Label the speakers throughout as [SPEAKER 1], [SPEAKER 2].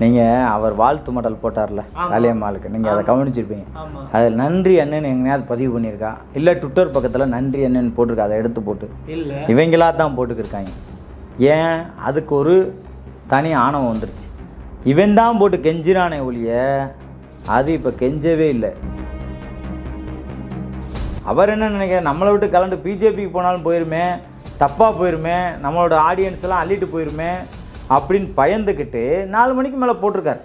[SPEAKER 1] நீங்கள் அவர் வாழ்த்து மடல் போட்டார்ல காளியம்மாளுக்கு. நீங்கள் அதை கவனிச்சிருப்பீங்க. அதில் நன்றி அண்ணன் எங்கேயாவது பதிவு பண்ணியிருக்கா? இல்லை ட்விட்டர் பக்கத்தில் நன்றி அண்ணன் போட்டிருக்கா அதை எடுத்து போட்டு. இவங்களா தான் போட்டுக்கிருக்காங்க. ஏன்? அதுக்கு ஒரு தனி ஆணவம் வந்துருச்சு. இவன் தான் போட்டு கெஞ்சிரானே ஒழிய அது இப்போ கெஞ்சவே இல்லை. அவர் என்ன நினைக்கிற நம்மளை விட்டு கலந்து பிஜேபிக்கு போனாலும் போயிருமே தப்பாக போயிருமே நம்மளோட ஆடியன்ஸ் எல்லாம் அள்ளிட்டு போயிருமே அப்படின்னு பயந்துக்கிட்டு நாலு மணிக்கு மேலே போட்டிருக்காரு.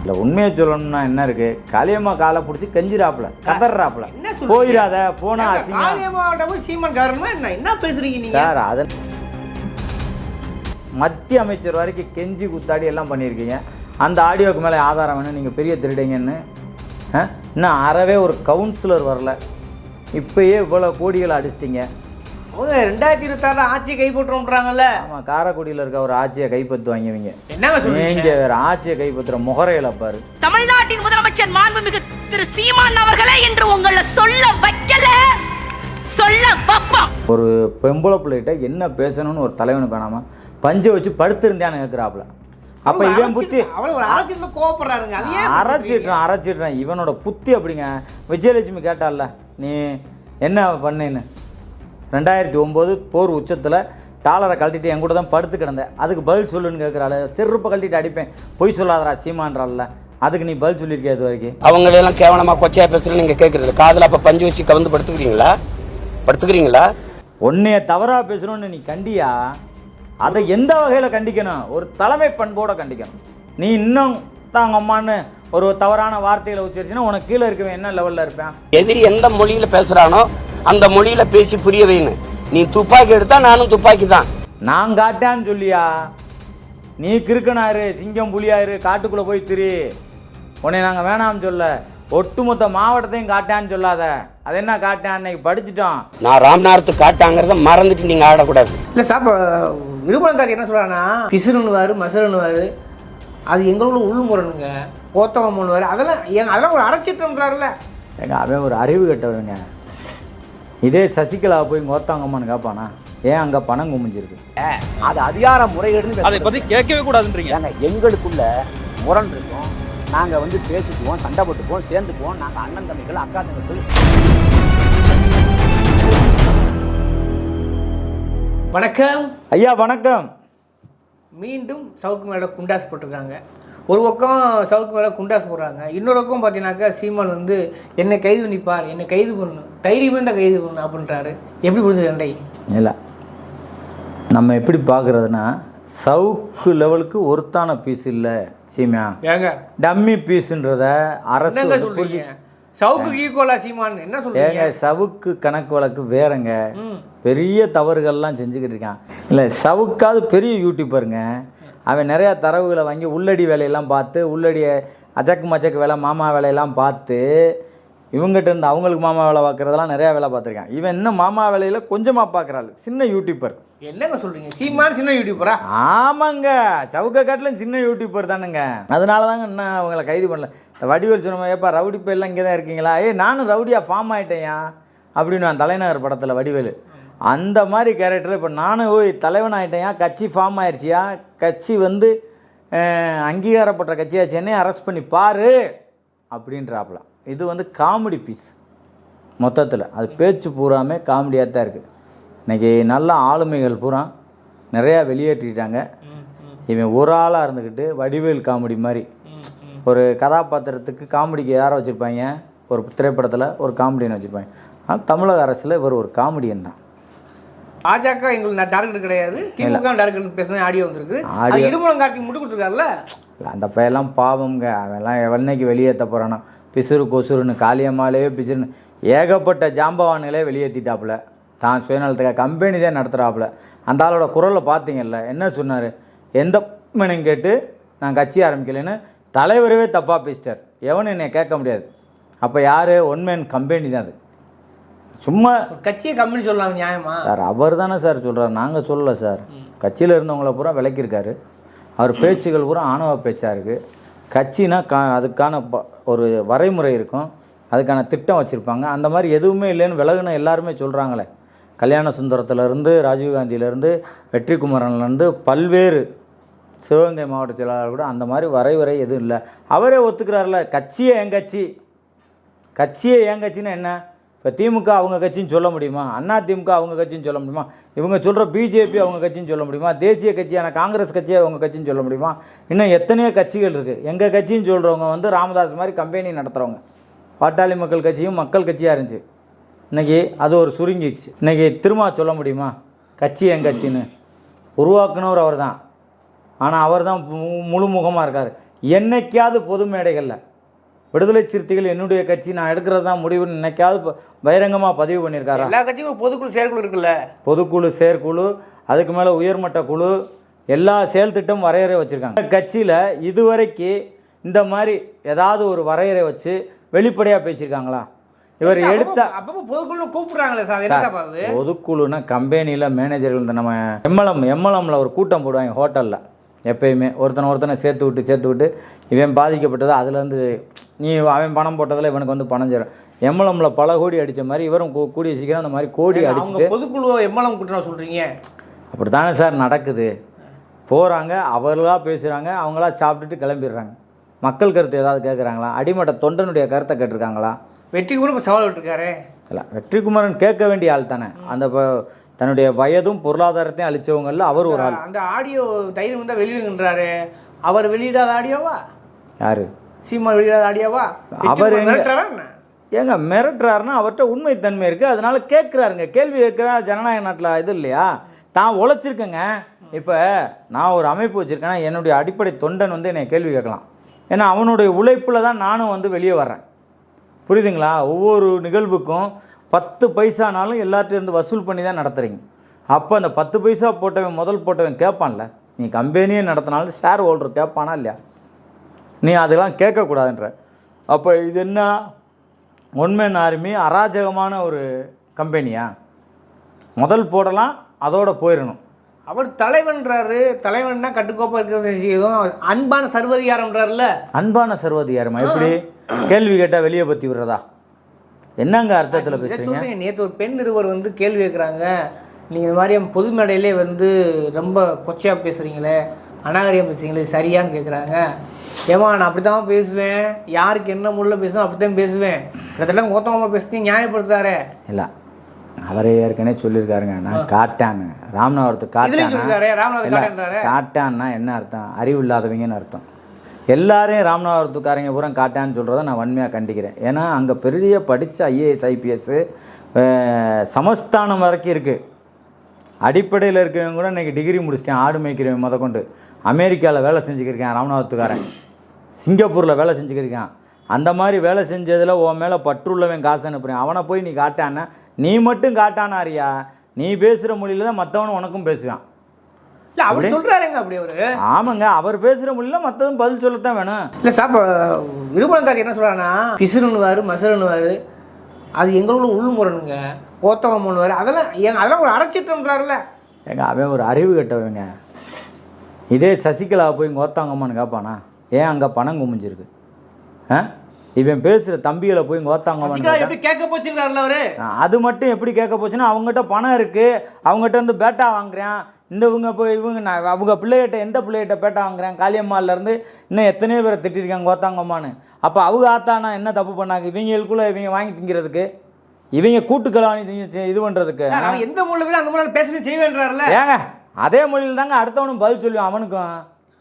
[SPEAKER 1] இல்லை உண்மையை சொல்லணும்னா என்ன இருக்குது காளியம்மா காலை பிடிச்சி கெஞ்சிராப்புல கதறாப்புல? போயிடாத போனா அசிங்கம்.
[SPEAKER 2] சீமான் காரணமா என்ன? என்ன பேசுறீங்க நீங்க?
[SPEAKER 1] சார் அதன் மத்திய அமைச்சர் வரைக்கும் கெஞ்சி குத்தாடி எல்லாம் பண்ணியிருக்கீங்க. அந்த ஆடியோக்கு மேலே ஆதாரம் வேணும். நீங்கள் பெரிய திருடிங்கன்னு? இன்னும் அறவே ஒரு கவுன்சிலர் வரல. இப்பயே இவ்வளோ கோடிகளை அடிச்சிட்டிங்க.
[SPEAKER 2] அவங்க ரெண்டாயிரத்தி இருபத்தாறுல ஆட்சியை கைப்பற்றோம்ன்றாங்கல்ல
[SPEAKER 1] ஆமாம் காரைக்குடியில் இருக்க ஒரு ஆட்சியை கைப்பற்றுவாங்க இவங்க
[SPEAKER 2] என்னங்க சொல்றீங்க?
[SPEAKER 1] நீங்க வேற ஆட்சியை கைப்பற்றுற முகரையில பாரு.
[SPEAKER 3] தமிழ்நாட்டின் முதலமைச்சர் மாண்புமிகு திரு சீமான் அவர்களே என்று உங்களை சொல்ல வைக்கல சொல்ல வைப்போம்.
[SPEAKER 1] ஒரு பொம்பளை பிள்ளைகிட்ட என்ன பேசணும்னு ஒரு தலைவனுக்கு வேணாமா பஞ்சை வச்சு படுத்திருந்தேன்னு கேட்குறாப்புல அப்போ இவன் புத்தி
[SPEAKER 2] ஏன்
[SPEAKER 1] அரைச்சிட்றான் அரைச்சிட்றான் இவனோட புத்தி அப்படிங்க. விஜயலட்சுமி கேட்டால நீ என்ன பண்ணேன்னு? ரெண்டாயிரத்தி ஒம்பது போர் உச்சத்தில் டாலரை கழட்டிட்டு என் கூட தான் படுத்து கிடந்தேன். அதுக்கு பதில் சொல்லுன்னு கேட்குறாள் செருப்பை கழட்டிட்டு அடிப்பேன். பொய் சொல்லாதடா சீமான்றாள்ல. அதுக்கு நீ பதில் சொல்லியிருக்கிய இது வரைக்கும்.
[SPEAKER 4] அவங்களெல்லாம் கேவலமா கொச்சையா பேசுறேன்னு நீங்க கேக்குறது காதுல அப்ப பஞ்சு வச்சு கவுந்து படுத்துக்கிறீங்களா? படுத்துக்கிறீங்களா?
[SPEAKER 1] உன்னைய தவறாக பேசணும்னு நீ கண்டியா? அதை எந்த வகையில் கண்டிக்கணும்? ஒரு தலைமை பண்போட கண்டிக்கணும். நீ இன்னும் தாங்க அம்மான்னு ஒரு தவறான வார்த்தைகளை உச்சரிச்சுன்னா உனக்கு கீழே இருக்கவன் என்ன லெவலில் இருப்பேன்?
[SPEAKER 4] எதிரி எந்த மொழியில பேசுறானோ அந்த மொழியில பேசி புரிய வைன்னு. நீ துப்பாக்கி எடுத்தா நானும் துப்பாக்கி தான்
[SPEAKER 1] நான் காட்டான்னு சொல்லியா? நீ கிறுக்கனாரு சிங்கம் புலியாரு காட்டுக்குள்ளே போய் திரி. உன்னை நாங்கள் வேணாம்னு சொல்ல. ஒட்டுமொத்த மாவட்டத்தையும் காட்டான்னு சொல்லாத. அது என்ன காட்டான்? அன்னைக்கு படிச்சிட்டோம்.
[SPEAKER 4] நான் ராம்நாத் காட்டாங்கிறத மறந்துட்டு நீங்க ஆடக்கூடாது.
[SPEAKER 2] இல்ல சார் இப்போ விருப்பலங்காரி என்ன சொல்றாங்கன்னா பிசுறுன்னுவாரு மசுறுன்னுவாரு அது எங்களோட உள்முரணுங்க. போத்தவம்னுவாரு அதெல்லாம் எங்க அதெல்லாம் ஒரு அரைச்சிட்டோம்ன்றாருல
[SPEAKER 1] ஏங்க அவன் ஒரு அறிவு கட்டவங்க இதே சசிகலா போய் கோத்தாங்கம்மான்னு கேட்பானா ஏன் அங்கே பணம் குமிஞ்சிருக்கு?
[SPEAKER 5] அது அதிகார முறைகேடுன்னு
[SPEAKER 6] அதை பத்தி கேட்கவே கூடாதுன்றீங்க.
[SPEAKER 5] ஏங்க எங்களுக்குள்ள முரண் இருக்கும். நாங்க வந்து பேசிக்குவோம் சண்டை போட்டுக்குவோம் சேர்ந்துக்குவோம். நாங்க அண்ணன் தம்பிகள் அக்கா தம்பிகள்.
[SPEAKER 2] வணக்கம்.
[SPEAKER 1] ஐயா வணக்கம்.
[SPEAKER 2] மீண்டும் சவுக்கு மேலே குண்டாஸ் போட்டிருக்காங்க. ஒரு பக்கம் சவுக்கு மேலே குண்டாஸ் போடுறாங்க இன்னொரு பக்கம் பார்த்தீங்கன்னாக்கா சீமான் வந்து என்னை கைது பண்ணிப்பார் என்னை கைது பண்ணு தைரியமே இருந்தால் கைது பண்ணு அப்படின்றாரு. எப்படி புரிஞ்சது ரெண்டை
[SPEAKER 1] இல்லை. நம்ம எப்படி பார்க்குறதுனா சவுக்கு லெவலுக்கு ஒருத்தான பீஸ் இல்லை சீமியா
[SPEAKER 2] ஏங்க?
[SPEAKER 1] டம்மி பீஸுன்றத அரசு புரிஞ்சு-
[SPEAKER 2] சவுக்கு ஈக்குவலா சீமான் என்ன
[SPEAKER 1] ஏங்க
[SPEAKER 2] சொல்றீங்க
[SPEAKER 1] சவுக்கு கணக்கு வழக்கு வேறங்க. பெரிய தவறுகள்லாம் செஞ்சுக்கிட்டு இருக்கான். இல்லை சவுக்காவது பெரிய யூடியூபருங்க அவன் நிறையா தரவுகளை வாங்கி உள்ளடி வேலையெல்லாம் பார்த்து உள்ளடிய அச்சக்கு மச்சக்கு வேலை மாமா வேலையெல்லாம் பார்த்து இவங்ககிட்ட இருந்து அவங்களுக்கு மாமா வேலை பார்க்குறதெல்லாம் நிறையா வேலை பார்த்துருக்கான். இவன் இன்னும் மாமா வேலையில் கொஞ்சமாக பார்க்குறாள். சின்ன யூடியூபர்
[SPEAKER 2] என்னங்க சொல்றீங்க? சீமான் சின்ன யூடியூபரா
[SPEAKER 1] ஆமாங்க. சவுக்க காட்டிலும் சின்ன யூடியூபர் தானுங்க. அதனால தாங்க இன்னும் அவங்கள கைது பண்ணல. இந்த வடிவேல் சொன்ன ஏப்பா ரவுடி பேர்லாம் இங்கே தான் இருக்கீங்களா? ஏய் நானும் ரவுடியாக ஃபார்ம் ஆயிட்டேன்யா. அப்படின்னு நான் தலைநகர் படத்தில் வடிவேலு. அந்த மாதிரி கேரக்டர் இப்போ நானும் ஓய் தலைவன் ஆயிட்டேன்யா கட்சி ஃபார்ம் ஆயிடுச்சியா கட்சி வந்து அங்கீகாரப்பட்ட கட்சியாச்சு என்னைய அரெஸ்ட் பண்ணி பாரு அப்படின்றாப்புல இது வந்து காமெடி பீஸ் மொத்தத்தில். அது பேச்சு பூராமே காமெடியாக தான் இருக்குது இன்றைக்கி நல்ல ஆளுமைகள் பூரா நிறையா வெளியேற்றிட்டாங்க. இவன் ஒரு ஆளாக இருந்துக்கிட்டு வடிவேல் காமெடி மாதிரி. ஒரு கதாபாத்திரத்துக்கு காமெடிக்கு யாரை வச்சுருப்பாங்க? ஒரு திரைப்படத்தில் ஒரு காமெடியன் வச்சுருப்பாங்க. ஆனால் தமிழக அரசில் இவர் ஒரு காமெடியன் தான்.
[SPEAKER 2] பாஜக எங்களுக்கு டார்கெட் கிடையாது. திமுக டார்கெட் பேசின ஆடியோ வந்திருக்கு. அது. இடுமுடம் கார்த்திக் முட்டு கொடுத்துருக்காருல்ல?
[SPEAKER 1] அந்த பையெல்லாம் பாவம்ங்க. அவன்லாம் எவன்னைக்கு வெளியேற்ற போகிறானோ பிசுறு கொசுறுன்னு காளியம்மாலே பிசுறுன்னு ஏகப்பட்ட ஜாம்பவான்களே வெளியேற்றிட்டாப்புல தான் சுயநலத்துக்காக கம்பெனி தான் நடத்துகிறாப்புல அந்த ஆளோட குரலை பார்த்தீங்கல்ல என்ன சொன்னார்? எந்த மணியும் கேட்டு நான் கட்சி ஆரம்பிக்கலைன்னு தலைவரவே தப்பாக பேசிட்டார். எவனும் என்னை கேட்க முடியாது. அப்போ யார்? ஒன்மேன் கம்பெனி தான் அது. சும்மா
[SPEAKER 2] கட்சியை கம்பெனி சொல்லலாம் நியாயமா?
[SPEAKER 1] சார் அவர் தானே சார் சொல்கிறார் நாங்கள் சொல்லலை சார். கட்சியில் இருந்தவங்கள பூரா விளக்கியிருக்காரு. அவர் பேச்சுகள் பூரா ஆணவ பேச்சாக இருக்குது கட்சினா கா அதுக்கான ப- ஒரு வரைமுறை இருக்கும். அதுக்கான திட்டம் வச்சுருப்பாங்க. அந்த மாதிரி எதுவுமே இல்லைன்னு விலகுன எல்லாருமே சொல்கிறாங்களே கல்யாண சுந்தரத்துலேருந்து ராஜீவ்காந்தியிலேருந்து வெற்றி குமரன்லேருந்து பல்வேறு சிவகங்கை மாவட்ட செயலாளர் கூட அந்த மாதிரி வரைவரை எதுவும் இல்லை. அவரே ஒத்துக்கிறாருல கட்சியே என் கட்சி. கட்சியே என் கட்சின்னா என்ன? இப்போ திமுக அவங்க கட்சின்னு சொல்ல முடியுமா? அண்ணா திமுக அவங்க கட்சின்னு சொல்ல முடியுமா? இவங்க சொல்கிற பிஜேபி அவங்க கட்சின்னு சொல்ல முடியுமா? தேசிய கட்சியான காங்கிரஸ் கட்சியை அவங்க கட்சின்னு சொல்ல முடியுமா? இன்னும் எத்தனையோ கட்சிகள் இருக்குது எங்கள் கட்சின்னு சொல்கிறவங்க வந்து ராமதாஸ் மாதிரி கம்பெனி நடத்துகிறவங்க பாட்டாளி மக்கள் கட்சியும் மக்கள் கட்சியாக இருந்துச்சு. இன்றைக்கி அது ஒரு சுருங்கிடுச்சு. இன்றைக்கி திரும்ப சொல்ல முடியுமா? கட்சி என் கட்சின்னு. உருவாக்குனவர் அவர் தான் ஆனால் அவர் தான் முழுமுகமாக இருக்கார். என்னைக்காவது பொது மேடைகளில் விடுதலை சிறுத்தைகள் என்னுடைய கட்சி நான் எடுக்கிறது தான் முடிவுன்னு என்னைக்காவது ப- பகிரங்கமாக பதிவு பண்ணியிருக்காரா?
[SPEAKER 2] எல்லா கட்சிக்கும் பொதுக்குழு செயற்குழு இருக்குல்ல?
[SPEAKER 1] பொதுக்குழு செயற்குழு அதுக்கு மேலே உயர்மட்ட குழு எல்லா செயல் திட்டம் வரையறை வச்சுருக்காங்க. கட்சியில் இதுவரைக்கு இந்த மாதிரி ஏதாவது ஒரு வரையறை வச்சு வெளிப்படையாக பேசியிருக்காங்களா? இவர் எடுத்த
[SPEAKER 2] அப்பப்போ பொதுக்குழு கூப்பிடுறாங்களே சார்
[SPEAKER 1] பொதுக்குழுனா கம்பெனியில் மேனேஜர்கள் இந்த நம்ம எம்எல்எம் எம்எல்எம்ல ஒரு கூட்டம் போடுவாங்க ஹோட்டலில் எப்பயுமே ஒருத்தனை ஒருத்தனை சேர்த்து விட்டு சேர்த்து விட்டு இவன் பாதிக்கப்பட்டது அதுலேருந்து நீ அவன் பணம் போட்டதில் இவனுக்கு வந்து பணம் சேரும். எம்எல்எம்ல பல கோடி அடித்த மாதிரி இவரும் கூடிய சீக்கிரம் அந்த மாதிரி கோடி அடிச்சுட்டு
[SPEAKER 2] பொதுக்குழு எம்எல்எம் கூட்டம் சொல்றீங்க?
[SPEAKER 1] அப்படி தானே சார் நடக்குது. போகிறாங்க அவர்களா பேசுகிறாங்க அவங்களா சாப்பிட்டுட்டு கிளம்பிடுறாங்க. மக்கள் கருத்து ஏதாவது கேட்குறாங்களா அடிமட்ட தொண்டனுடைய கருத்தை கேட்டிருக்காங்களா?
[SPEAKER 2] வெற்றி கூட இப்போ சவால் விட்டுருக்காரு.
[SPEAKER 1] இல்லை வெற்றிக்குமரன் கேட்க வேண்டிய ஆள் தானே. அந்த ப- தன்னுடைய வயதும் பொருளாதாரத்தையும் அழிச்சவங்கல்ல அவர் ஒரு ஆள்.
[SPEAKER 2] அந்த ஆடியோ தைரியம் வந்தா வெளியிடுங்கன்றாரு. அவர் வெளியிடாத ஆடியோவா?
[SPEAKER 1] யாரு?
[SPEAKER 2] சீமா வெளியிடாத ஆடியோவா
[SPEAKER 1] அவர்? ஏங்க மிரட்டுறாருன்னா அவர்கிட்ட உண்மைத்தன்மை இருக்குது அதனால கேட்குறாருங்க கேள்வி கேட்குறா ஜனநாயக நாட்டில் இது இல்லையா? தான் உழைச்சிருக்கேங்க. இப்போ நான் ஒரு அமைப்பு வச்சுருக்கேன்னா என்னுடைய அடிப்படை தொண்டன் வந்து என்னை கேள்வி கேட்கலாம். ஏன்னா அவனுடைய உழைப்பில் தான் நானும் வந்து வெளியே வர்றேன். புரியுதுங்களா? ஒவ்வொரு நிகழ்வுக்கும் பத்து பைசானாலும் எல்லார்ட்டையும் வசூல் பண்ணி தான் நடத்துகிறீங்க அப்போ அந்த பத்து பைசா போட்டவன் முதல் போட்டவன் கேட்பான்ல. நீ கம்பெனியே நடத்தினாலும் ஷேர் ஹோல்டர் கேட்பானா இல்லையா? நீ அதெல்லாம் கேட்கக்கூடாதுன்ற. அப்போ இது என்ன? ஒன்மேன் ஆர்மி அராஜகமான ஒரு கம்பெனியா முதல் போடலாம் அதோட போயிடணும்
[SPEAKER 2] அவர் தலைவன்றாரு. தலைவன்னா கட்டுக்கோப்பா இருக்கிறது செய்யும். அன்பான சர்வதிகாரம்ன்றாருல.
[SPEAKER 1] அன்பான சர்வதிகாரமா? எப்படி? கேள்வி கேட்டால் வெளியே பற்றி விடுறதா? என்னங்க அர்த்தத்தில்
[SPEAKER 2] சொல்றீங்க நேற்று ஒரு பெண் நிருபர் வந்து கேள்வி கேட்குறாங்க நீங்கள் இந்த மாதிரி பொது மேடையிலே வந்து ரொம்ப கொச்சையாக பேசுகிறீங்களே அநாகரிகம் பேசுறீங்களே இது சரியான்னு கேட்குறாங்க ஏமா நான் அப்படி தான் பேசுவேன். யாருக்கு என்ன முள்ள பேசுவேன் அப்படி தான் பேசுவேன். கிட்டத்தட்ட மொத்தமாக பேசுறீங்க நியாயப்படுத்தாரு
[SPEAKER 1] இல்லை அவரே ஏற்கனவே சொல்லியிருக்காருங்க. நான் காட்டான்னு
[SPEAKER 2] சொல்லிருக்காரு,
[SPEAKER 1] காட்டான். காட்டான்னா என்ன அர்த்தம்? அறிவு இல்லாதவங்கன்னு அர்த்தம். எல்லாரையும் ராமநாதத்துக்காரங்க பூரா காட்டான்னு சொல்கிறத நான் வன்மையாக கண்டிக்கிறேன். ஏன்னா அங்கே பெரிய படித்த ஐஏஎஸ் ஐபிஎஸ்ஸு சமஸ்தானம் வரைக்கும் இருக்குது அடிப்படையில் இருக்கிறவங்க கூட இன்றைக்கி டிகிரி முடிச்சிட்டேன். ஆடு மேய்க்கிறவன் முத கொண்டு அமெரிக்காவில் வேலை செஞ்சுக்கிருக்கேன் ராமநாதத்துக்காரன் சிங்கப்பூரில் வேலை செஞ்சுக்கிருக்கான். அந்த மாதிரி வேலை செஞ்சதில் உன் மேலே பற்றுள்ளவன் காசு அனுப்புறேன். அவனை போய் நீ காட்டான நீ மட்டும் காட்டானாரியா நீ பேசுகிற மொழியில் தான் மற்றவனும் உனக்கும் பேசுவான்
[SPEAKER 2] இல்லை அவர் சொல்கிறாருங்க அப்படி அவரு.
[SPEAKER 1] ஆமாங்க அவர் பேசுகிற மொழியில் மற்றதும் பதில் சொல்லத்தான் வேணும்.
[SPEAKER 2] இல்லை சார் இப்போ இருபலங்காக்கு என்ன சொல்கிறாங்கன்னா பிசுறுன்னுவார் மசுறுன்னுவார் அது எங்களுக்குள்ள உள்முரணுங்க. போத்தவம்னுவார் அதெல்லாம் ஏங்க அதெல்லாம் ஒரு அரைச்சிட்டோன்றாருல
[SPEAKER 1] ஏங்க அவன் ஒரு அறிவு கெட்டவங்க இதே சசிகலா போய் கோத்தாங்கம்மான்னு கேட்பானா ஏன் அங்கே பணம் குமிஞ்சிருக்கு? ஆ? இவன் பேசுகிற தம்பிகளை போய் கேட்டா-
[SPEAKER 2] எப்படி கேட்க போச்சுங்கிறாருல அவரு?
[SPEAKER 1] அது மட்டும் எப்படி கேட்க போச்சுன்னா அவங்ககிட்ட பணம் இருக்குது அவங்ககிட்ட இருந்து பேட்டா வாங்குறேன். இந்த இவங்க போய் இவங்க நான் அவங்க பிள்ளைகிட்ட எந்த பிள்ளைகிட்ட பேட்டா வாங்குறேன்? காளியம்மாலேருந்து இன்னும் எத்தனையோ பேரை திட்டிருக்காங்க கோத்தாங்கம்மான்னு அப்போ அவங்க ஆத்தானா என்ன தப்பு பண்ணாங்க? இவங்களுக்குள்ளே இவங்க வாங்கி திங்கிறதுக்கு? இவங்க கூட்டுக்கலாணி திங்க இது பண்ணுறதுக்கு
[SPEAKER 2] எந்த மூலையில அந்த மூலையில பேசுறது செய்வேன்றாருல.
[SPEAKER 1] ஏங்க அதே மொழியில் தாங்க அடுத்தவனும் பதில் சொல்லுவான் அவனுக்கும்.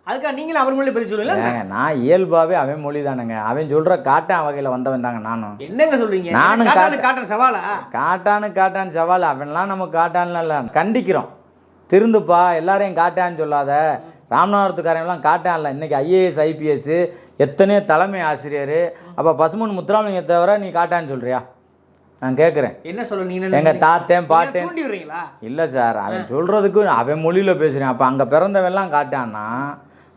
[SPEAKER 2] அதுக்காக நீங்களும் அவர் மொழியில பதில் சொல்லல
[SPEAKER 1] ஏங்க நான் இயல்பாகவே அவன் மொழி தானுங்க அவன் சொல்கிற காட்டான் வகையில் வந்தவன் தாங்க நானும்.
[SPEAKER 2] என்னங்க சொல்றீங்க?
[SPEAKER 1] நானும்
[SPEAKER 2] காட்டானு சவாலா?
[SPEAKER 1] காட்டானு காட்டான்னு சவால். அவன்லாம் நம்ம காட்டான்லாம் இல்லை. கண்டிக்கிறோம். திருந்துப்பா எல்லாரையும் காட்டான்னு சொல்லாத. ராமநாதத்துக்காரங்களாம் காட்டான்ல. இன்னைக்கு ஐஏஎஸ் ஐபிஎஸ் எத்தனையோ தலைமை ஆசிரியர். அப்போ பசுமன் முத்துராமலிங்க தவிர நீ காட்டான்னு சொல்றியா? நான் கேட்குறேன்
[SPEAKER 2] என்ன சொல்ல நீங்க
[SPEAKER 1] எங்க
[SPEAKER 2] என்ன
[SPEAKER 1] தாத்தேன் பாட்டேன். இல்லை சார் அவன் சொல்கிறதுக்கு அவன் மொழியில் பேசுகிறேன் அப்போ அங்கே பிறந்தவன்லாம் காட்டான்னா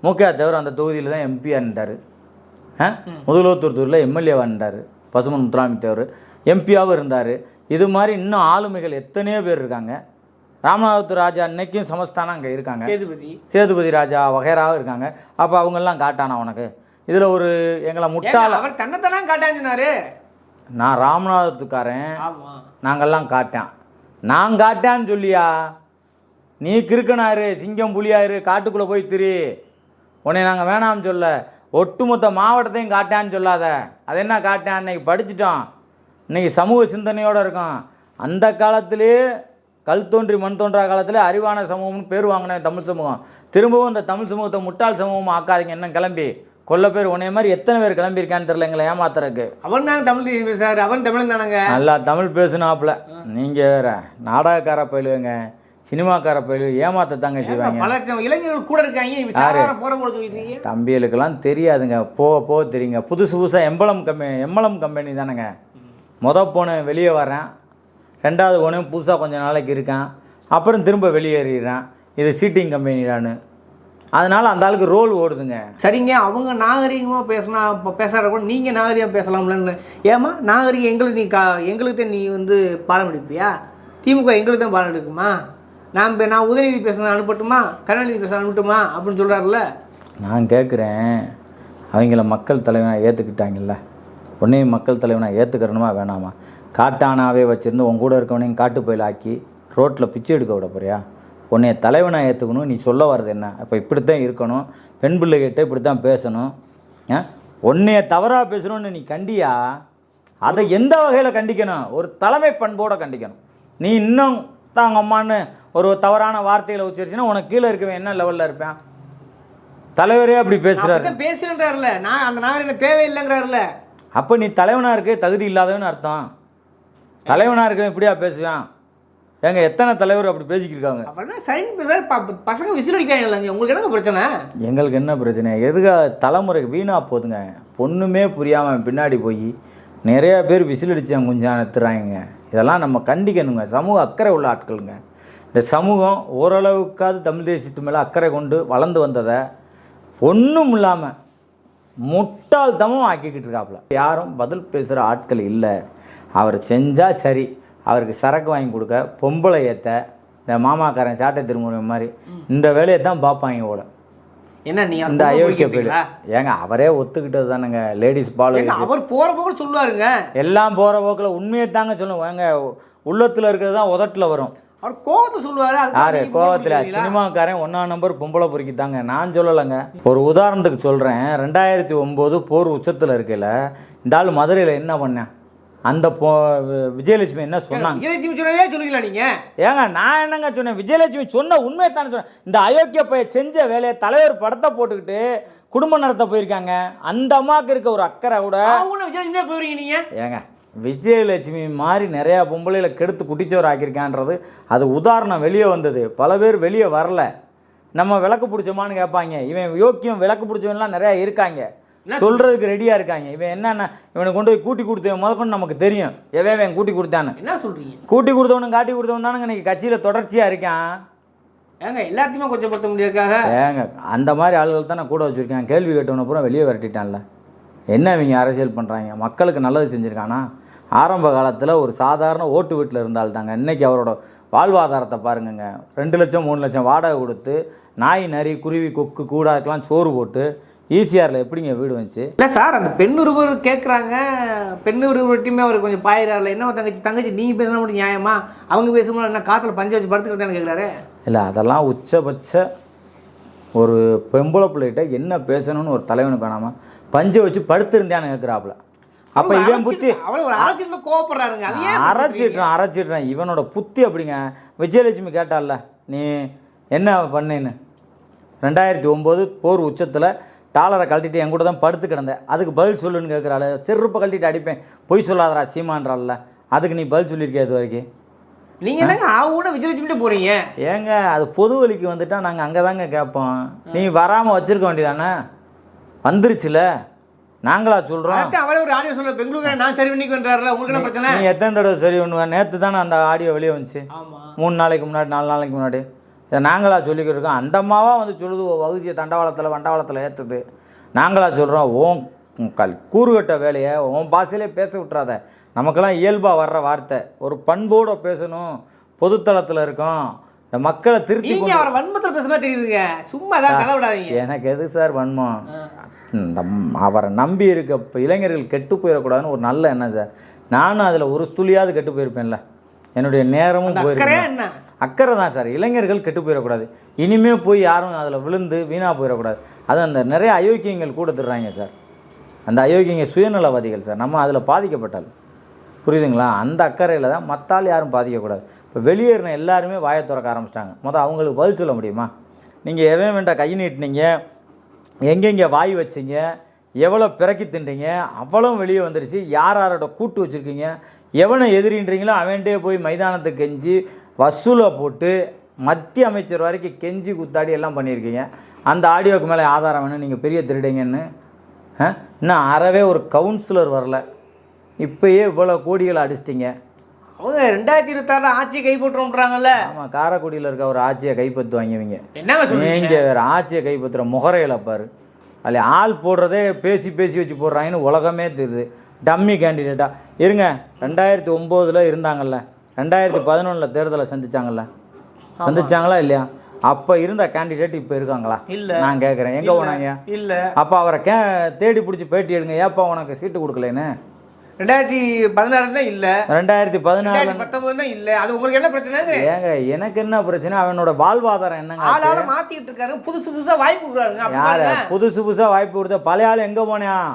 [SPEAKER 1] முக்கிய தவிர அந்த தொகுதியில் தான் எம்பியாக இருந்தார் முதலோத்தூர்த்தூரில் எம்எல்ஏவாக இருந்தார் பசுமன் முத்துராமி தேவர் எம்பியாகவும் இருந்தார். இது மாதிரி இன்னும் ஆளுமைகள் எத்தனையோ பேர் இருக்காங்க. ராமநாதபுரத்து ராஜா இன்னைக்கும் சமஸ்தானம் அங்கே இருக்காங்க.
[SPEAKER 2] சேதுபதி.
[SPEAKER 1] சேதுபதி ராஜா வகைராவும் இருக்காங்க. அப்போ அவங்கெல்லாம் காட்டானா உனக்கு? இதில் ஒரு எங்களை முட்டாள
[SPEAKER 2] அவர் தன்னைத்தானே காட்டான்னு சொன்னாரு.
[SPEAKER 1] நான் ராமநாதத்துக்காரன்
[SPEAKER 2] ஆமா.
[SPEAKER 1] நாங்கெல்லாம் காட்டான். நான் காட்டான்னு சொல்லியா? நீ கிறுக்கனாரு சிங்கம் புலியாரு காட்டுக்குள்ளே போய் திரி. உன்னை நாங்கள் வேணாம்னு சொல்ல ஒட்டுமொத்த மாவட்டத்தையும் காட்டான்னு சொல்லாத. அது என்ன காட்டான்? இன்னைக்கு படிச்சிட்டோம். இன்னைக்கு சமூக சிந்தனையோடு இருக்கோம். அந்த காலத்திலே கல் தோன்றி மண் தோன்றா காலத்திலே அறிவான சமூகம்னு பேர் வாங்கின தமிழ் சமூகம். திரும்பவும் இந்த தமிழ் சமூகத்தை முட்டாள் சமூகமாக ஆக்காதீங்க என்ன கிளம்பி. கொல்ல பேர் உன்னைய மாதிரி எத்தனை பேர் கிளம்பியிருக்கான்னு தெரியல எங்களை ஏமாத்துறதுக்கு.
[SPEAKER 2] அவன் தானே தமிழ் பேசுறாரு. அவன் தமிழன் தானங்க.
[SPEAKER 1] நல்லா தமிழ் பேசுனாப்புல. நீங்கள் வேற நாடகக்கார பயிலுவங்க சினிமாக்கார பயிலு ஏமாத்தத்தாங்க செய்வாங்க.
[SPEAKER 2] பல இளைஞர்கள் கூட இருக்காங்க
[SPEAKER 1] தம்பிகளுக்கெல்லாம் தெரியாதுங்க. போக போக தெரியுங்க. புதுசு புதுசாக எம்பளம் கம்பெனி எம்பளம் கம்பெனி தானேங்க. மொத போன வெளியே வரேன் ரெண்டாவது போனேன் புதுசாக கொஞ்ச நாளைக்கு இருக்கான். அப்புறம் திரும்ப வெளியேறிடுறான். இது சீட்டிங் கம்பெனிடான்னு அதனால் அந்த ஆளுக்கு ரோல் ஓடுதுங்க.
[SPEAKER 2] சரிங்க அவங்க நாகரிகமாக பேசினா இப்போ பேசாத கூட நீங்கள் நாகரிகம் பேசலாம்லன்னு. ஏமா நாகரிகம் எங்களுக்கு நீ கா எங்களுக்கு தான் நீ வந்து பாடம் எடுப்பியா? திமுக எங்களுக்கு தான் பாடம் எடுக்குமா? நான் நான் உதயநிதி பேசுனது அனுப்பட்டுமா? கருணாநிதி பேச அனுப்பட்டுமா? அப்படின்னு சொல்கிறாருல்ல
[SPEAKER 1] நான் கேட்குறேன் அவங்கள மக்கள் தலைவனாக ஏற்றுக்கிட்டாங்கல்ல உன்னையும் மக்கள் தலைவனாக ஏற்றுக்கிறணுமா வேணாமா? காட்டானாவே வச்சுருந்து உன் கூட இருக்கவனையும் காட்டு போயில் ஆக்கி ரோட்டில் பிச்சை எடுக்க விட போறியா? உன்னைய தலைவனாக ஏற்றுக்கணும் நீ சொல்ல வர்றது என்ன? அப்போ இப்படித்தான் இருக்கணும். பெண் பிள்ளைகிட்ட இப்படி தான் பேசணும். ஆ? உன்னைய தவறாக பேசணும்னு நீ கண்டியா? அதை எந்த வகையில் கண்டிக்கணும்? ஒரு தலைமை பண்போடு கண்டிக்கணும். நீ இன்னும் தாங்க அம்மான்னு ஒரு தவறான வார்த்தைகளை உச்சரிச்சுன்னா உனக்கு கீழே இருக்கவன் என்ன லெவலில் இருப்பான்? தலைவரே அப்படி பேசுகிறாரு
[SPEAKER 2] பேசுகிறேன்றாருல நான் அந்த நாகரிகம் தேவையில்லைங்கிறாருல.
[SPEAKER 1] அப்போ நீ தலைவனாக இருக்க தகுதி இல்லாதவன்னு அர்த்தம். தலைவனாக இருக்கவன் இப்படியா பேசுவான்? ஏங்க எத்தனை தலைவர் அப்படி பேசிக்கிருக்காங்க?
[SPEAKER 2] அப்படின்னா சரி ப- பசங்க விசில் அடிக்கிறாங்க உங்களுக்கு என்னங்க பிரச்சனை?
[SPEAKER 1] எங்களுக்கு என்ன பிரச்சனை? எதுக்காக தலைமுறைக்கு வீணாக போகுதுங்க? பொண்ணுமே புரியாமல் பின்னாடி போய் நிறைய பேர் விசில் அடித்தவங்க கொஞ்சம் நிறுத்துறாங்க இதெல்லாம் நம்ம கண்டிக்கணுங்க. சமூக அக்கறை உள்ள ஆட்களுங்க. இந்த சமூகம் ஓரளவுக்காவது தமிழ் தேசியத்து மேலே அக்கறை கொண்டு வளர்ந்து வந்ததை ஒன்றும் இல்லாமல் முட்டாள்தமும் ஆக்கிக்கிட்டு இருக்காப்புல. யாரும் பதில் பேசுகிற ஆட்கள் இல்லை. அவர் செஞ்சால் சரி. அவருக்கு சரக்கு வாங்கி கொடுக்க பொம்பளை ஏற்ற இந்த மாமாக்காரன் சாட்டை திருமுறை மாதிரி இந்த வேலையை தான் பார்ப்பாங்க போல.
[SPEAKER 2] என்ன நீ அவர்
[SPEAKER 1] அயோக்கிய
[SPEAKER 2] பிடிக்கிறீங்களா?
[SPEAKER 1] ஏங்க அவரே ஒத்துக்கிட்டது தானேங்க. லேடிஸ் பால்
[SPEAKER 2] அவர் போற போக சொல்லுவாருங்க.
[SPEAKER 1] எல்லாம் போகிற போக்கில் உண்மையை தாங்க சொல்லுவோம். ஏங்க உள்ளத்தில் இருக்கிறது தான் உதட்டில் வரும்.
[SPEAKER 2] அவர் கோவத்தை சொல்லுவாரு
[SPEAKER 1] யாரு? கோவத்தில்? சினிமாக்காரன் ஒன்றா நம்பர் பொம்பளை பொறுக்கி தாங்க. நான் சொல்லலைங்க. ஒரு உதாரணத்துக்கு சொல்கிறேன் ரெண்டாயிரத்தி ஒம்பது போர் உச்சத்தில் இருக்கையில் இந்த ஆள் மதுரையில் என்ன பண்ணேன்? அந்த போ விஜயலட்சுமி என்ன சொன்னாங்க?
[SPEAKER 2] விஜயலட்சுமி சொன்னதே சொல்லுவீங்களா நீங்க?
[SPEAKER 1] ஏங்க நான் என்னங்க சொன்னேன்? விஜயலட்சுமி சொன்ன உண்மையை தானே சொன்னேன். இந்த அயோக்கிய பைய செஞ்ச வேலையை தலைவர் படத்தை போட்டுக்கிட்டு குடும்பம் நடத்த போயிருக்காங்க. அந்த அம்மாவுக்கு இருக்க ஒரு அக்கறை கூட
[SPEAKER 2] அவங்க விஜயலட்சுமியா போயிருவீங்க நீங்க?
[SPEAKER 1] ஏங்க விஜயலட்சுமி மாதிரி நிறையா பொம்பளையில கெடுத்து குட்டிச்சவர் ஆக்கியிருக்கான்றது அது உதாரணம் வெளியே வந்தது. பல பேர் வெளியே வரல. நம்ம விளக்கு பிடிச்சோமான்னு கேட்பாங்க. இவன் யோக்கியம் விளக்கு பிடிச்சவன்லாம் நிறையா இருக்காங்க.
[SPEAKER 2] என்ன
[SPEAKER 1] சொல்கிறதுக்கு ரெடியாக இருக்காங்க. இவன் என்னென்ன இவனை கொண்டு போய் கூட்டி கொடுத்தவன் முதற்கொண்டு நமக்கு தெரியும். எவன் இவன் கூட்டி கொடுத்தான்னு.
[SPEAKER 2] என்ன சொல்றீங்க?
[SPEAKER 1] கூட்டி கொடுத்தவனும் காட்டி கொடுத்தவன் தானுங்க இன்னைக்கு கட்சியில் தொடர்ச்சியாக இருக்கான்.
[SPEAKER 2] ஏங்க எல்லாத்தையுமே கொச்சப்படுத்த முடியாதுக்காக?
[SPEAKER 1] ஏங்க அந்த மாதிரி ஆளுகள் தான் நான் கூட வச்சுருக்கேன் கேள்வி கேட்டவன பூரா வெளியே விரட்டிட்டான்ல. என்ன இவங்க அரசியல் பண்ணுறாங்க மக்களுக்கு நல்லது செஞ்சுருக்கானா? ஆரம்ப காலத்தில் ஒரு சாதாரண ஓட்டு வீட்டில் இருந்தால் தாங்க இன்றைக்கி அவரோட வாழ்வாதாரத்தை பாருங்கங்க. ரெண்டு லட்சம் மூணு லட்சம் வாடகை கொடுத்து நாய் நரி குருவி கொக்கு கூடாதுக்கெல்லாம் சோறு போட்டு ஈசிஆரில் எப்படிங்க வீடு வந்துச்சு?
[SPEAKER 2] இல்ல சார் அந்த பெண் ஒருவர் கேட்குறாங்க பெண் ஒருவர்கிட்டயுமே அவர் கொஞ்சம் பாயிறாருல. என்ன தங்கச்சி? தங்கச்சி நீங்க பேசினா மட்டும் நியாயமா? அவங்க பேசும்போது என்ன காத்துல பஞ்சு வச்சு படுத்துக்கிட்டு கேட்குறாரு
[SPEAKER 1] இல்லை அதெல்லாம் உச்சபட்ச ஒரு பொம்பளை பிள்ளைகிட்ட என்ன பேசணும்னு ஒரு தலைவனுக்கு வேணாமா? பஞ்சை வச்சு படுத்திருந்தான்னு கேட்குறாப்புல அப்போ இவன் புத்தி
[SPEAKER 2] கோவப்படுறாருங்க.
[SPEAKER 1] அரைச்சிட்றான் அரைச்சிட்றான் இவனோட புத்தி அப்படிங்க. விஜயலட்சுமி கேட்டால நீ என்ன பண்ணேன்னு? ரெண்டாயிரத்தி ஒம்பது போர் உச்சத்தில் டாலரை கழட்டிட்டு என் கூட தான் படுத்து கிடந்தேன். அதுக்கு பதில் சொல்லுன்னு கேட்குறாள் செருப்பை கழட்டிட்டு அடிப்பேன். பொய் சொல்லாதடா சீமான்றாள்ல. அதுக்கு நீ பதில் சொல்லியிருக்கிய இது வரைக்கும்?
[SPEAKER 2] நீங்க என்னங்க ஆவுன விஜயலட்சுமிட்ட போறீங்க?
[SPEAKER 1] ஏங்க அது பொது வழிக்கு வந்துட்டா நாங்கள் அங்கே தாங்க கேட்போம் நீ வராமல் வச்சிருக்க வேண்டியதானே? வந்துருச்சுல. நாங்களா சொல்கிறோம்
[SPEAKER 2] அவரே ஒரு ஆடியோ சொல்ல பெங்களூர் நான் சரி பண்ணிக்கு வந்தாருல உங்களுக்கு பிரச்சனை?
[SPEAKER 1] நீ எத்தனை தடவை சரி பண்ணுவேன் நேற்று தானே அந்த ஆடியோ வெளியே வந்துச்சு. மூணு நாளைக்கு முன்னாடி நாலு நாளைக்கு முன்னாடி. இதை நாங்களா சொல்லிக்கிட்டு இருக்கோம் அந்த அம்மாவா வந்து சொல்லுது "ஓ, வகுதியை தண்டவாளத்தில் வண்டவாளத்தில் ஏற்றுது நாங்களா சொல்கிறோம் ஓன் கல் கூறுகட்ட வேலையை உன் பாஷையிலே பேச விட்றாத நமக்கெல்லாம் இயல்பாக வர்ற வார்த்தை. ஒரு பண்போடு பேசணும். பொதுத்தளத்தில் இருக்கோம். இந்த மக்களை திருத்தி
[SPEAKER 2] நீங்க அவரை வன்மத்தில் பேசுமா தெரியுதுங்க. சும்மா கதை விடாதீங்க.
[SPEAKER 1] எனக்கு எது சார் வன்மம்? இந்த அவரை நம்பி இருக்க இப்ப இளைஞர்கள் கெட்டு போயிடக்கூடாதுன்னு ஒரு நல்ல எண்ணம் சார். நானும் அதில் ஒரு துளியாவது கெட்டு போயிருப்பேன்ல. என்னுடைய நேரமும்
[SPEAKER 2] அந்த அக்கறையா
[SPEAKER 1] போயிருக்கு
[SPEAKER 2] என்ன?
[SPEAKER 1] அக்கறை தான் சார். இளைஞர்கள் கெட்டு போயிடக்கூடாது. இனிமே போய் யாரும் அதில் விழுந்து வீணாக போயிடக்கூடாது. அது அந்த நிறைய அயோக்கியங்கள் கூட திடுறாங்க சார். அந்த அயோக்கியங்க சுயநலவாதிகள் சார். நம்ம அதில் பாதிக்கப்பட்டால். புரியுதுங்களா? அந்த அக்கறையில் தான் மத்தால் யாரும் பாதிக்கக்கூடாது. இப்போ வெளியேறின எல்லாருமே வாயை திறக்க ஆரம்பிச்சிட்டாங்க. மொதல் அவங்களுக்கு பதில் சொல்ல முடியுமா? நீங்கள் எவன் வேண்டாம் கை நீட்டினீங்க? எங்கெங்கே வாய் வச்சீங்க? எவ்வளோ பிறக்கி தின்றீங்க? அவ்வளோ வெளியே வந்துருச்சு. யார் யாரோட கூட்டு வச்சுருக்கீங்க? எவனை எதிரின்றீங்களோ அவன்கிட்டே போய் மைதானத்துக்கு கெஞ்சி வசூலை போட்டு மத்திய அமைச்சர் வரைக்கும் கெஞ்சி குத்தாடி எல்லாம் பண்ணியிருக்கீங்க. அந்த ஆடியோக்கு மேலே ஆதாரம் வேணும். நீங்கள் பெரிய திருடிங்கன்னு? இன்னும் அறவே ஒரு கவுன்சிலர் வரல. இப்பயே இவ்வளோ கோடிகளை அடிச்சிட்டிங்க.
[SPEAKER 2] அவங்க ரெண்டாயிரத்தி இருபத்தாறு ஆட்சியை கைப்பற்றோம்ன்றாங்கல்ல
[SPEAKER 1] ஆமாம் காரைக்குடியில் இருக்க ஒரு ஆட்சியை கைப்பற்றுவாங்க இவங்க
[SPEAKER 2] என்னங்க சொல்றீங்க?
[SPEAKER 1] நீங்கள் வேறு ஆட்சியை கைப்பற்றுற முகரையில் பாரு. அதில் ஆள் போடுறதே பேசி பேசி வச்சு போடுறாங்கன்னு உலகமே தெரியுது. டம்மி கேண்டிடேட்டாக இருங்க ரெண்டாயிரத்தி ஒம்போதில் இருந்தாங்கல்ல. ரெண்டாயிரத்தி பதினொன்றில் தேர்தலை சந்திச்சாங்கல்ல. சந்திச்சாங்களா இல்லையா? அப்போ இருந்த கேண்டிடேட் இப்போ இருக்காங்களா?
[SPEAKER 2] இல்ல.
[SPEAKER 1] நான் கேட்குறேன் எங்கே போனாங்க?
[SPEAKER 2] இல்ல.
[SPEAKER 1] அப்போ அவரை கே தேடி பிடிச்சி பேட்டி எடுங்க. ஏப்பா உனக்கு சீட்டு கொடுக்கலன்னு.
[SPEAKER 2] ரெண்டாயிரத்தி பதினாறு தான் இல்ல.
[SPEAKER 1] ரெண்டாயிரத்தி
[SPEAKER 2] பத்தொன்பது தான் இல்ல. அது உங்களுக்கு என்ன பிரச்சனை?
[SPEAKER 1] ஏங்க எனக்கு என்ன பிரச்சனை? அவனோட வாழ்வாதாரம் என்னங்க?
[SPEAKER 2] ஆளால மாத்திட்டு இருக்காரு. புதுசு புதுசா வாய்ப்பு கொடுக்குறாருங்க.
[SPEAKER 1] யாரு. புதுசு புதுசாக வாய்ப்பு கொடுத்த பழைய ஆள் எங்கே போனான்?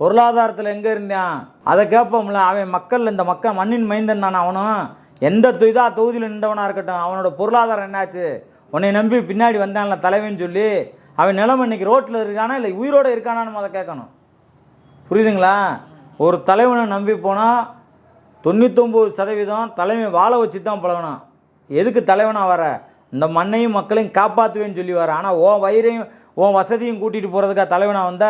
[SPEAKER 1] பொருளாதாரத்தில் எங்கே இருந்தான்? அதை கேட்போம்ல அவன் மக்கள் இந்த மக்கள் மண்ணின் மைந்தன் தானே அவனும்? எந்த தொய்தா தொகுதியில் நின்றவனாக இருக்கட்டும் அவனோட பொருளாதாரம் என்னாச்சு? உன்னை நம்பி பின்னாடி வந்தான்ல தலைவன் சொல்லி அவன் நிலம் இன்னைக்கு ரோட்டில் இருக்கானா இல்லை உயிரோடு இருக்கானான்னு அதை கேட்கணும். புரியுதுங்களா? ஒரு தலைவனை நம்பி போனால் தொண்ணூத்தொம்பது சதவீதம் தலைமை வாழ வச்சு தான் பழகணும். எதுக்கு தலைவனாக வர? இந்த மண்ணையும் மக்களையும் காப்பாற்றுவேன்னு சொல்லி வர ஆனால் உன் வயிறையும் உன் வசதியும் கூட்டிகிட்டு போகிறதுக்கா தலைவனாக வந்த?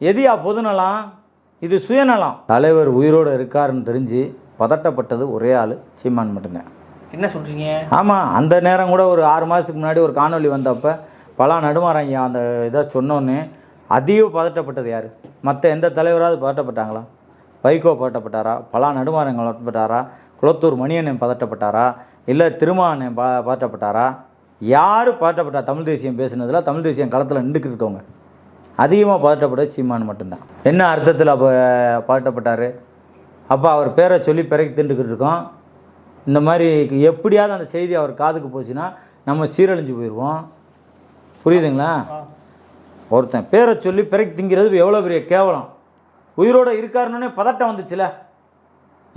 [SPEAKER 1] எதியா பொதுநலம்? இது சுயநலம். தலைவர் உயிரோடு இருக்காருன்னு தெரிஞ்சு பதட்டப்பட்டது ஒரே ஆள் சீமான் மட்டும்தான்.
[SPEAKER 2] என்ன சொல்றீங்க?
[SPEAKER 1] ஆமாம் அந்த நேரம் கூட ஒரு ஆறு மாதத்துக்கு முன்னாடி ஒரு காணொளி வந்தப்போ பல நடுமாறாங்க அந்த இதை சொன்னோன்னே அதிக பதட்டப்பட்டது யார்? மற்ற எந்த தலைவராவது பதட்டப்பட்டாங்களா? வைகோ பதட்டப்பட்டாரா? பலா நடுமாறங்கள் பதட்டப்பட்டாரா? குளத்தூர் மணியண்ணன் பதட்டப்பட்டாரா? இல்லை திருமாவண்ணன் ப பதட்டப்பட்டாரா? யார் பதட்டப்பட்டா? தமிழ் தேசியம் பேசுனதில் தமிழ் தேசியம் களத்தில் நின்றுக்கிட்டு இருக்கவங்க. அதிகமாக பதட்டப்பட்டது சீமான் மட்டும்தான். என்ன அர்த்தத்தில் அப்போ பதட்டப்பட்டார் அப்போ அவர் பேரை சொல்லி பிறகு திண்டுக்கிட்டு இருக்கோம். இந்த மாதிரி எப்படியாவது அந்த செய்தி அவர் காதுக்கு போச்சுன்னா நம்ம சீரழிஞ்சு போயிடுவோம் புரியுதுங்களா? ஒருத்தன் பேரை சொல்லி பிறகு திங்கிறது எவ்வளோ பெரிய கேவலம். உயிரோட இருக்காருன்னே பதட்டம் வந்துச்சுல.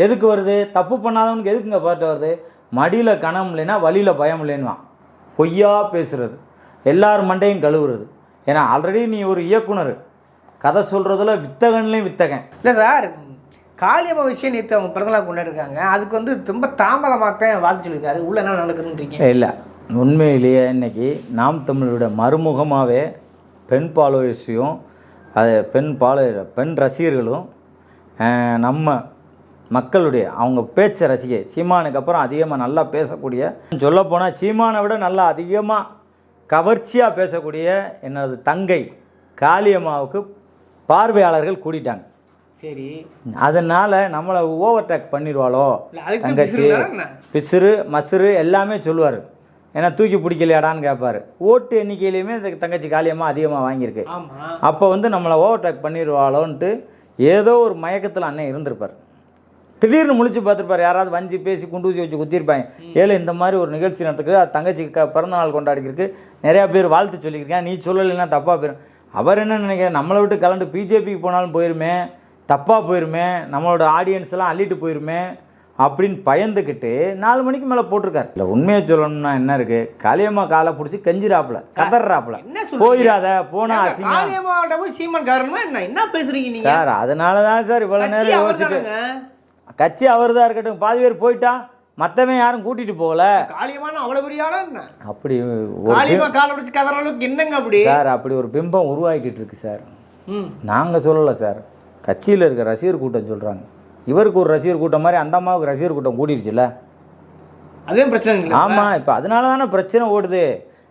[SPEAKER 1] எதுக்கு வருது? தப்பு பண்ணாதவனுக்கு எதுக்குங்க பதட்டம் வருது? மடியில் கணம் இல்லைன்னா வழியில் பயம் இல்லைன்னுவான். பொய்யா பேசுறது. எல்லார் மண்டையும் கழுவுறது. ஏன்னா ஆல்ரெடி நீ ஒரு இயக்குனர். கதை சொல்கிறதுல வித்தகன்லேயும் வித்தகன்.
[SPEAKER 2] இல்லை சார் காளியம்மா விஷயம் நேற்று அவங்க பிறந்தநாள் கொண்டாடிருக்காங்க. அதுக்கு வந்து ரொம்ப தாமதமாக தான் வாழ்த்து சொல்லியிருக்காரு. உள்ள என்ன நடக்குதுன்றீங்க?
[SPEAKER 1] இல்லை உண்மையிலேயே இன்னைக்கு நாம் தமிழோட மறுமுகமாகவே பெண் பாலோயர்ஸையும் அது பெண் பால பெண் ரசிகர்களும் நம்ம மக்களுடைய அவங்க பேச்சை ரசிகை சீமானுக்கு அப்புறம் அதிகமாக நல்லா பேசக்கூடிய சொல்லப்போனால் சீமானை விட நல்லா அதிகமாக கவர்ச்சியாக பேசக்கூடிய எனது தங்கை காளியம்மாவுக்கு பார்வையாளர்கள் கூடிட்டாங்க.
[SPEAKER 2] சரி.
[SPEAKER 1] அதனால் நம்மளை ஓவர்டேக் பண்ணிடுவாளோ?
[SPEAKER 2] இல்ல, அதுக்கு
[SPEAKER 1] தங்கச்சி? பிசுறு மசுறு எல்லாமே சொல்லுவார். ஏன்னா தூக்கி பிடிக்கலையாடான்னு கேட்பாரு ஓட்டு எண்ணிக்கையிலையுமே இந்த தங்கச்சி காளியம்மா அதிகமாக வாங்கியிருக்கு. அப்போ வந்து நம்மளை ஓவர்டேக் பண்ணிடுவாளோன்ட்டு ஏதோ ஒரு மயக்கத்தில் அண்ணன் இருந்திருப்பார். திடீர்னு முழிச்சு பார்த்துருப்பார். யாராவது வஞ்சி பேசி குண்டூசி வச்சு குத்திருப்பாங்க ஏழு இந்த மாதிரி ஒரு நிகழ்ச்சி நடத்துக்கு அது தங்கச்சிக்கு க பிறந்தநாள் கொண்டாடிக்கிறதுக்கு நிறையா பேர் வாழ்த்து சொல்லியிருக்கேன் நீ சொல்லலைன்னா தப்பாக போயிடும் அவர் என்ன நினைக்கிறேன் நம்மளை விட்டு கலந்து பிஜேபிக்கு போனாலும் போயிருமே. தப்பாக போயிருமே. நம்மளோட ஆடியன்ஸ் எல்லாம் அள்ளிட்டு போயிருமே. அப்படின்னு பயந்துக்கிட்டு நாலு மணிக்கு மேலே போட்டிருக்காரு. இல்லை உண்மையை சொல்லணும்னா என்ன இருக்குது காளியம்மா காலை பிடிச்சி கஞ்சிராப்புல கதறாப்புல? போயிடாத போனா அசிங்கம்.
[SPEAKER 2] சீமான் காரணமா என்ன? பேசுறீங்க நீங்க?
[SPEAKER 1] சார் அதனால தான் சார் இவ்வளோ நேரம்
[SPEAKER 2] தானேங்க.
[SPEAKER 1] கட்சி அவர் தான் இருக்கட்டும். பாதி பேர் போயிட்டா மற்றவன் யாரும் கூட்டிட்டு போகல.
[SPEAKER 2] காளியம்மான அவ்வளவு பெரிய ஆளா என்ன?
[SPEAKER 1] அப்படி ஒரு
[SPEAKER 2] காலை பிடிச்சி கதற அளவுக்கு என்னங்க அப்படி?
[SPEAKER 1] சார் அப்படி ஒரு பிம்பம் உருவாக்கிட்டு இருக்கு சார்.
[SPEAKER 2] ம்.
[SPEAKER 1] நாங்கள் சொல்லலை சார். கட்சியில் இருக்க ரசிகர் கூட்டம் சொல்கிறாங்க இவருக்கு ஒரு ரசிகர் கூட்டம் மாதிரி அந்த அம்மாவுக்கு ரசிகர் கூட்டம் கூட்டிருச்சுல
[SPEAKER 2] அதே பிரச்சனை
[SPEAKER 1] ஆமாம் இப்போ அதனால தானே பிரச்சனை ஓடுது.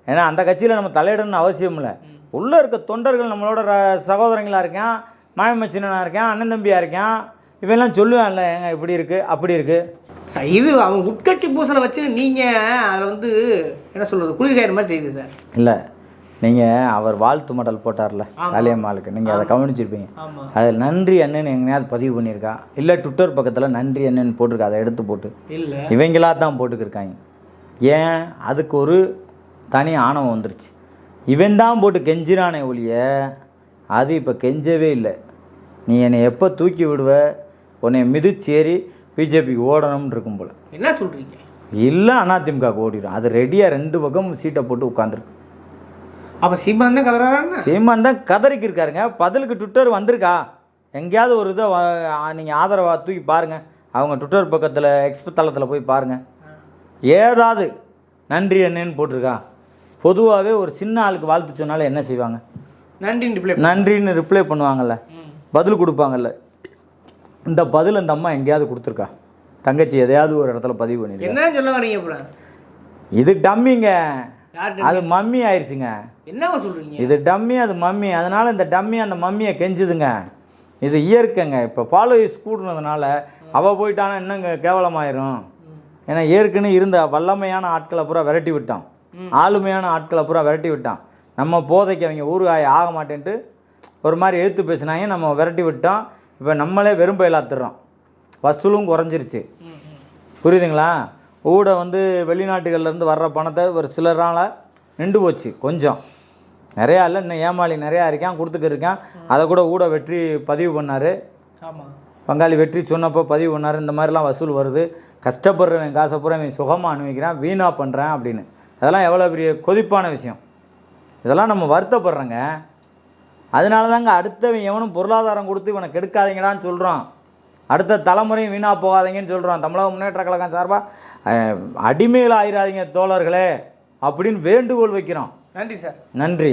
[SPEAKER 1] ஏன்னா அந்த கட்சியில் நம்ம தலையிடணும்னு அவசியம் இல்லை. உள்ளே இருக்க தொண்டர்கள் நம்மளோட ர- சகோதரங்களா இருக்கான் மாயமச்சினனாக இருக்கான் அண்ணன் தம்பியாக இருக்கான். இவெல்லாம் சொல்லுவான்ல ஏங்க இப்படி இருக்குது அப்படி இருக்குது
[SPEAKER 2] சார், இது அவங்க உட்கட்சி பூசலை வச்சு நீங்க அதில் வந்து என்ன சொல்றது குளிர்காயிற மாதிரி தெரியுது சார்.
[SPEAKER 1] இல்லை நீங்கள் அவர் வாழ்த்து மடல் போட்டார்ல காளியம்மாளுக்கு நீங்கள் அதை கவனிச்சிருப்பீங்க. அதில் நன்றி அண்ணன் எங்கேயாவது பதிவு பண்ணியிருக்கா? இல்லை ட்விட்டர் பக்கத்தில் நன்றி அண்ணன் போட்டிருக்கா அதை எடுத்து போட்டு. இவங்களா தான் போட்டுக்கிருக்காங்க. ஏன்? அதுக்கு ஒரு தனி ஆணவம் வந்துருச்சு. இவன் தான் போட்டு கெஞ்சிரானே ஒழிய அது இப்போ கெஞ்சவே இல்லை. நீ என்னை எப்போ தூக்கி விடுவ? உன்னை மிதிச்சேரி பிஜேபிக்கு ஓடணும்னு இருக்கும் போல்.
[SPEAKER 2] என்ன சொல்கிறீங்க
[SPEAKER 1] இல்லை அதிமுகவுக்கு ஓடிடும் அது ரெடியாக ரெண்டு பக்கம் சீட்டை போட்டு உட்காந்துருக்கு
[SPEAKER 2] அப்போ சீமான் தான் கதறாருன்னா
[SPEAKER 1] சீமான் தான் கதறிக்கு இருக்காருங்க பதிலுக்கு ட்விட்டர் வந்திருக்கா? எங்கேயாவது ஒரு இதை நீங்கள் ஆதரவாக தூக்கி பாருங்கள் அவங்க ட்விட்டர் பக்கத்தில் எக்ஸ்போ தளத்தில் போய் பாருங்கள் ஏதாவது நன்றி என்னன்னு போட்டிருக்கா? பொதுவாகவே ஒரு சின்ன ஆளுக்கு வாழ்த்து சொன்னாலும் என்ன செய்வாங்க?
[SPEAKER 2] நன்றி ரிப்ளை
[SPEAKER 1] நன்றின்னு ரிப்ளை பண்ணுவாங்கல்ல. பதில் கொடுப்பாங்கல்ல. இந்த பதில் அந்த அம்மா எங்கேயாவது கொடுத்துருக்கா? தங்கச்சி எதையாவது ஒரு இடத்துல பதிவு பண்ணிருக்கா
[SPEAKER 2] என்ன சொல்ல வரீங்க
[SPEAKER 1] இது டம்மிங்க. அது மம்மி ஆயிடுச்சுங்க
[SPEAKER 2] என்னவா சொல்கிறீங்க
[SPEAKER 1] இது டம்மி அது மம்மி. அதனால் இந்த டம்மி அந்த மம்மியை கெஞ்சுதுங்க. இது இயற்கைங்க. இப்போ ஃபாலோயிஸ் கூடுனதுனால அவள் போயிட்டானா என்னங்க கேவலமாயிரும்? ஏன்னா ஏற்கனவே இருந்த வல்லமையான ஆட்களை பூரா விரட்டி விட்டான். ஆளுமையான ஆட்களை பூரா விரட்டி விட்டான். நம்ம போதைக்கு அவங்க ஊறுகாய் ஆக மாட்டேன்ட்டு ஒரு மாதிரி எழுத்து பேசினாங்க. நம்ம விரட்டி விட்டோம். இப்போ நம்மளே வெறும் பயிலாத்துறோம் வசூலும் குறைஞ்சிருச்சு. புரியுதுங்களா? ஊட வந்து வெளிநாட்டுகள்லேருந்து வர்ற பணத்தை ஒரு சிலரால் நின்று போச்சு கொஞ்சம். நிறையா இல்லை இன்னும் ஏமாளி நிறையா இருக்கான் கொடுத்துட்டு இருக்கான். அதை கூட ஊட வெற்றி பதிவு பண்ணார். பங்காளி வெற்றி சொன்னப்போ பதிவு பண்ணார். இந்த மாதிரிலாம் வசூல் வருது. கஷ்டப்படுறவன் காசை பூரா இவன் சுகமாக அனுபவிக்கிறான் வீணாக பண்ணுறேன் அப்படின்னு. அதெல்லாம் எவ்வளோ பெரிய கொதிப்பான விஷயம். இதெல்லாம் நம்ம வருத்தப்படுறோங்க. அதனால தாங்க அடுத்தவன் எவனும் பொருளாதாரம் கொடுத்து இவனை கெடுக்காதீங்கடான்னு சொல்கிறோம் அடுத்த தலைமுறையும் வீணாக போகாதீங்கன்னு சொல்கிறோம் தமிழக முன்னேற்ற கழகம் சார்பாக அடிமையில் ஆயிராதீங்க தோழர்களே அப்படின்னு வேண்டுகோள் வைக்கிறோம்
[SPEAKER 2] நன்றி சார்.
[SPEAKER 1] நன்றி.